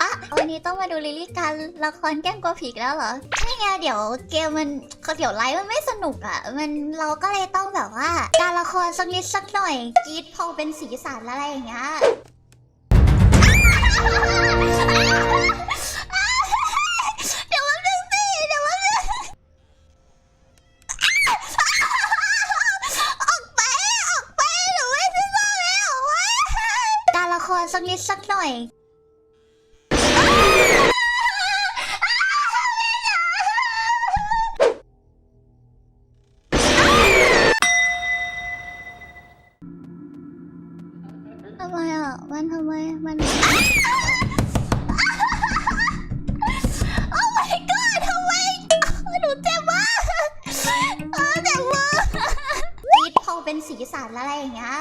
อะวันนี้ต้องมาดูลิลลี่การละครแก้งกลัวผีกแล้วเหรอใช่ไงเดี๋ยวเกมมันเดี๋ยวไลฟ์มันไม่สนุกอะ มันเราก็เลยต้องแบบว่า การละครสักนิดสักหน่อยกีดพอเป็นสีสันอะไรอย่างเงี้ยสักนิดสักหน่อย ทำไมอะ มันทำไม มันโอ้ my god ทำไมหนูเจ็บมากเออเจ็บมากมีทองเป็นสีสันอะไรอย่างเงี้ย